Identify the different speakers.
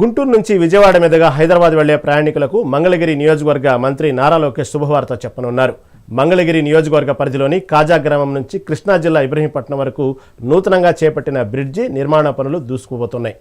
Speaker 1: గుంటూరు నుంచి విజయవాడ మీదుగా హైదరాబాద్ వెళ్ళే ప్రయాణికులకు మంగళగిరి నియోజకవర్గ మంత్రి నారా లోకేష్ శుభవార్త చెప్పనున్నారు. మంగళగిరి నియోజకవర్గ పరిధిలోని కాజా గ్రామం నుంచి కృష్ణా జిల్లా ఇబ్రహీంపట్నం వరకు నూతనంగా చేపట్టిన బ్రిడ్జి నిర్మాణ పనులు దూసుకుపోతున్నాయి.